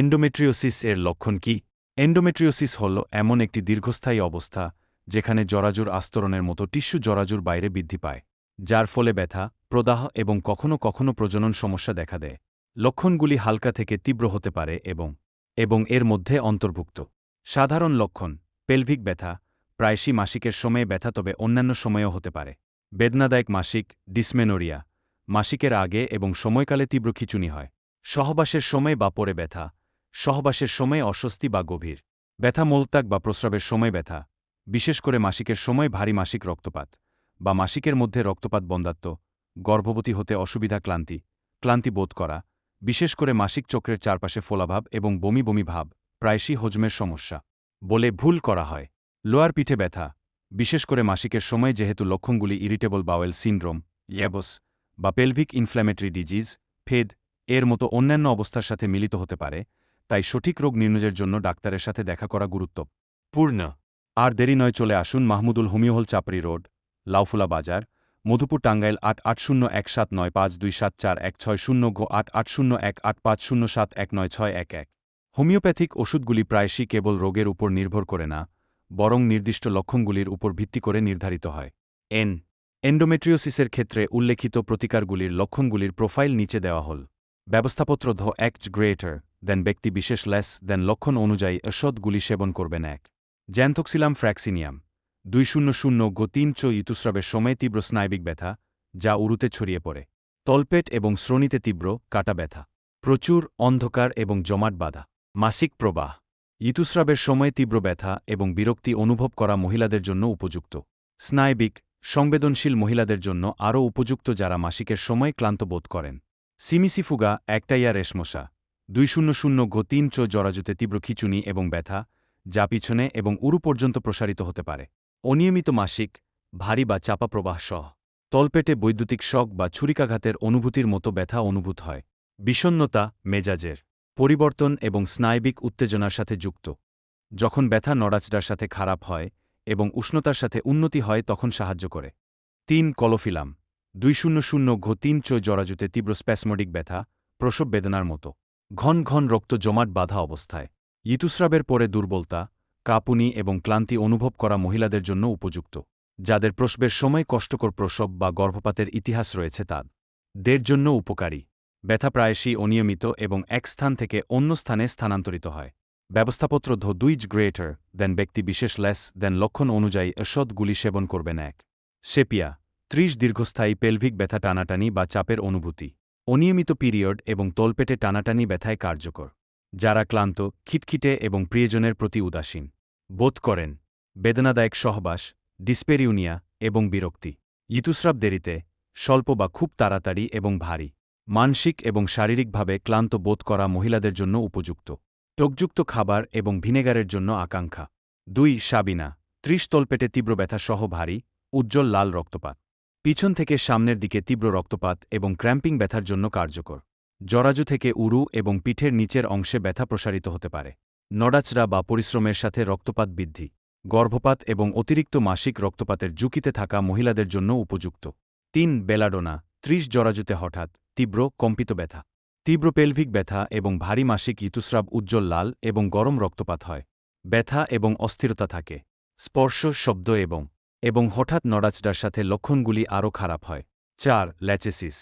Endometriosis এর লক্ষণ কি? এন্ডোমেট্রিওসিস হল এমন একটি দীর্ঘস্থায়ী অবস্থা যেখানে জরাজুর আস্তরণের মতো টিস্যু জরাজুর বাইরে বৃদ্ধি পায়, যার ফলে ব্যথা, প্রদাহ এবং কখনও কখনও প্রজনন সমস্যা দেখা দেয়। লক্ষণগুলি হালকা থেকে তীব্র হতে পারে এবং এবং এর মধ্যে অন্তর্ভুক্ত। সাধারণ লক্ষণ পেলভিক ব্যথা, প্রায়শই মাসিকের সময়ে ব্যথা তবে অন্যান্য সময়েও হতে পারে। বেদনাদায়ক মাসিক ডিসমেনোরিয়া মাসিকের আগে এবং সময়কালে তীব্র খিচুনি হয়। সহবাসের সময় বা পরে ব্যথা সহবাসের সময় অস্বস্তি বা গভীর, ব্যথা মলত্যাগ বা প্রস্রাবের সময় ব্যথা, বিশেষ করে মাসিকের সময় ভারী মাসিক রক্তপাত বা মাসিকের মধ্যে রক্তপাত বন্ধাত্ম গর্ভবতী হতে অসুবিধা ক্লান্তি ক্লান্তি বোধ করা, বিশেষ করে মাসিক চক্রের চারপাশে ফোলাভাব এবং বমি বমি ভাব প্রায়শই হজমের সমস্যা বলে ভুল করা হয়। লোয়ার পিঠে ব্যথা, বিশেষ করে মাসিকের সময় যেহেতু লক্ষণগুলি ইরিটেবল বাওয়েল সিন্ড্রোম, ইয়াবস বা পেলভিক ইনফ্ল্যামেটরি ডিজিজ, ফেদ, এর মতো অন্যান্য অবস্থার সাথে মিলিত হতে পারে তাই সঠিক রোগ নির্ণয়ের জন্য ডাক্তারের সাথে দেখা করা গুরুত্বপূর্ণ আর দেরি নয় চলে আসুন মাহমুদুল হোমিওহল চাপড়ি রোড, লাউফুলা বাজার, মধুপুর টাঙ্গাইল আট আট শূন্য এক সাত নয় পাঁচ দুই সাত চার এক ছয় শূন্য গো আট আট শূন্য এক আট পাঁচ শূন্য সাত এক নয় ছয় এক এক। হোমিওপ্যাথিক ওষুধগুলি প্রায়শই কেবল রোগের উপর নির্ভর করে না, বরং নির্দিষ্ট লক্ষণগুলির উপর ভিত্তি করে নির্ধারিত হয়। এন। এন্ডোমেট্রিওসিসের ক্ষেত্রে উল্লেখিত প্রতিকারগুলির লক্ষণগুলির প্রোফাইল নিচে দেওয়া হল। ব্যবস্থাপত্র ধ অ্যাক্ট গ্রেটার। দেন ব্যক্তি বিশেষ লেস, দেন লক্ষণ অনুযায়ী ঔষধগুলি সেবন করবেন এক। জ্যান্থক্সিলাম ফ্র্যাক্সিনিয়াম। দুই শূন্য শূন্য গো তিন চো ইতুস্রাবের সময় তীব্র স্নায়বিক ব্যথা, যা উরুতে ছড়িয়ে পড়ে। তলপেট এবং শ্রোণীতে তীব্র কাটা ব্যথা। প্রচুর অন্ধকার এবং জমাট বাধা। মাসিক প্রবাহ। ঋতুস্রাবের সময় তীব্র ব্যথা এবং বিরক্তি অনুভব করা মহিলাদের জন্য উপযুক্ত। স্নায়বিক, সংবেদনশীল মহিলাদের জন্য আরও উপযুক্ত যারা মাসিকের সময় ক্লান্ত বোধ করেন। সিমিসিফুগা, একটাইয়া রেশমশা। দুই শূন্য শূন্য গো তিন চো জরাজুতে তীব্র খিচুনি এবং ব্যথা, যা পিছনে এবং উরু পর্যন্ত প্রসারিত হতে পারে। অনিয়মিত মাসিক, ভারী বা চাপা প্রবাহ সহ। তলপেটে বৈদ্যুতিক শক বা ছুরিকাঘাতের অনুভূতির মতো ব্যথা অনুভূত হয়। বিষণ্নতা, মেজাজের পরিবর্তন এবং স্নায়বিক উত্তেজনার সাথে যুক্ত। যখন ব্যথা নড়াচড়ার সাথে খারাপ হয় এবং উষ্ণতার সাথে উন্নতি হয়, তখন সাহায্য করে। তিন কলোফিলাম। দুই শূন্য শূন্য ঘো তিন জরাজুতে তীব্র স্প্যাসমোডিক ব্যথা, প্রসব বেদনার মতো। ঘন ঘন রক্ত জমাট বাধা অবস্থায়। ঋতুস্রাবের পরে দুর্বলতা, কাঁপুনি এবং ক্লান্তি অনুভব করা মহিলাদের জন্য উপযুক্ত, যাদের প্রসবের সময় কষ্টকর প্রসব বা গর্ভপাতের ইতিহাস রয়েছে তাদের জন্য উপকারী। ব্যথা প্রায়শই অনিয়মিত এবং এক স্থান থেকে অন্য স্থানে স্থানান্তরিত হয়। ব্যবস্থাপত্র ধ দুইজ গ্রেটার দেন ব্যক্তি বিশেষ লেস দেন লক্ষণ অনুযায়ী ঔষধগুলি সেবন করবেন এক। সেপিয়া, ত্রিশ দীর্ঘস্থায়ী পেলভিক ব্যথা টানাটানি বা চাপের অনুভূতি। অনিয়মিত পিরিয়ড এবং তলপেটে টানাটানি ব্যথায় কার্যকর। যারা ক্লান্ত, খিটখিটে এবং প্রিয়জনের প্রতি উদাসীন। বোধ করেন, বেদনাদায়ক সহবাস, ডিসপেরিউনিয়া এবং বিরক্তি। ঋতুস্রাব দেরিতে, স্বল্প বা খুব তাড়াতাড়ি এবং ভারী। মানসিক এবং শারীরিকভাবে ক্লান্ত বোধ করা মহিলাদের জন্য উপযুক্ত। টকযুক্ত খাবার এবং ভিনেগারের জন্য আকাঙ্ক্ষা। দুই, সাবিনা। ত্রিশ তলপেটে তীব্র ব্যথা সহ ভারী, উজ্জ্বল লাল রক্তপাত। পিছন থেকে সামনের দিকে তীব্র রক্তপাত এবং ক্র্যাম্পিং ব্যথার জন্য কার্যকর। জরাজু থেকে উরু এবং পিঠের নিচের অংশে ব্যথা প্রসারিত হতে পারে। নড়াচড়া বা পরিশ্রমের সাথে রক্তপাত বৃদ্ধি। গর্ভপাত এবং অতিরিক্ত মাসিক রক্তপাতের ঝুঁকিতে থাকা মহিলাদের জন্য উপযুক্ত। তিন, বেলাডোনা, ত্রিশ জরাজুতে হঠাৎ, তীব্র, কম্পিত ব্যথা। তীব্র পেলভিক ব্যথা এবং ভারী মাসিক ঋতুস্রাব উজ্জ্বল লাল এবং গরম রক্তপাত হয়। ব্যথা এবং অস্থিরতা থাকে। স্পর্শ, শব্দ এবং এবং হঠাৎ নড়াচড়ার সাথে লক্ষণগুলি আরও খারাপ হয়। চার, ল্যাচেসিস,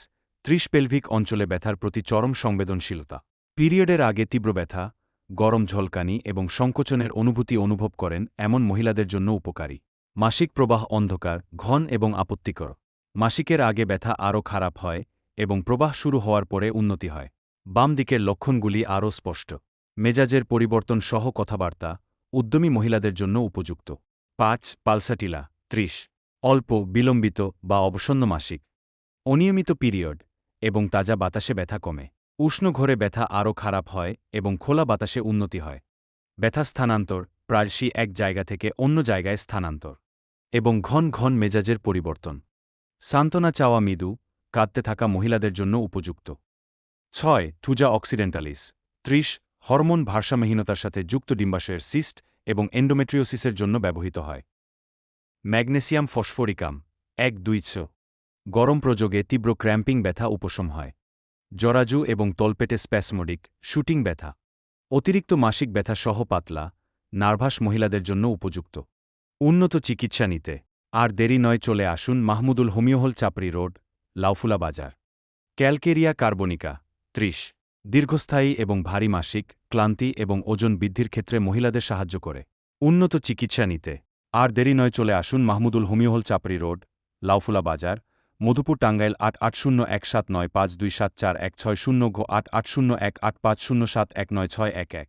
ত্রিশ পেলভিক অঞ্চলে ব্যথার প্রতি চরম সংবেদনশীলতা। পিরিয়ডের আগে তীব্র ব্যথা, গরম ঝলকানি এবং সংকোচনের অনুভূতি অনুভব করেন এমন মহিলাদের জন্য উপকারী। মাসিক প্রবাহ অন্ধকার, ঘন এবং আপত্তিকর। মাসিকের আগে ব্যথা আরও খারাপ হয় এবং প্রবাহ শুরু হওয়ার পরে উন্নতি হয়। বাম দিকের লক্ষণগুলি আরও স্পষ্ট। মেজাজের পরিবর্তন সহ কথাবার্তা উদ্যমী মহিলাদের জন্য উপযুক্ত। পাঁচ, পালসাটিলা ত্রিশ, অল্প, বিলম্বিত বা অবসন্ন মাসিক। অনিয়মিত পিরিয়ড এবং তাজা বাতাসে ব্যথা কমে। উষ্ণ ঘরে ব্যথা আরও খারাপ হয় এবং খোলা বাতাসে উন্নতি হয়। ব্যথা স্থানান্তর প্রায়শই এক জায়গা থেকে অন্য জায়গায় স্থানান্তর এবং ঘন ঘন মেজাজের পরিবর্তন। সান্ত্বনা চাওয়া মৃদু, কাঁদতে থাকা মহিলাদের জন্য উপযুক্ত। ছয়, থুজা অক্সিডেন্টালিস। ত্রিশ, হরমোন ভারসাম্যহীনতার সাথে যুক্ত ডিম্বাশয়ের সিস্ট এবং এন্ডোমেট্রিওসিসের জন্য ব্যবহৃত হয়। ম্যাগনেসিয়াম ফসফোরিকাম, এক দুই ছ। গরম প্রযোগে তীব্র ক্র্যাম্পিং ব্যথা উপশম হয়। জরাজু এবং তলপেটে স্প্যাসমোডিক, শুটিং ব্যথা। অতিরিক্ত মাসিক ব্যথা সহ পাতলা, নার্ভাস মহিলাদের জন্য উপযুক্ত। উন্নত চিকিৎসা নিতে। আর দেরি নয় চলে আসুন মাহমুদুল হোমিওহল চাপড়ি রোড, লাউফুলা বাজার। ক্যালকেরিয়া কার্বনিকা, ত্রিশ। দীর্ঘস্থায়ী এবং ভারী মাসিক, ক্লান্তি এবং ওজন বৃদ্ধির ক্ষেত্রে মহিলাদের সাহায্য করে। উন্নত চিকিৎসা নিতে। আর দেরি নয় চলে আসুন মাহমুদুল হোমিওহল চাপড়ি রোড, লাউফুলা বাজার, মধুপুর টাঙ্গাইল আট আট শূন্য এক সাত নয় পাঁচ দুই সাত চার এক ছয় শূন্য ঘ আট আট শূন্য এক আট পাঁচ শূন্য সাত এক নয় ছয় এক এক।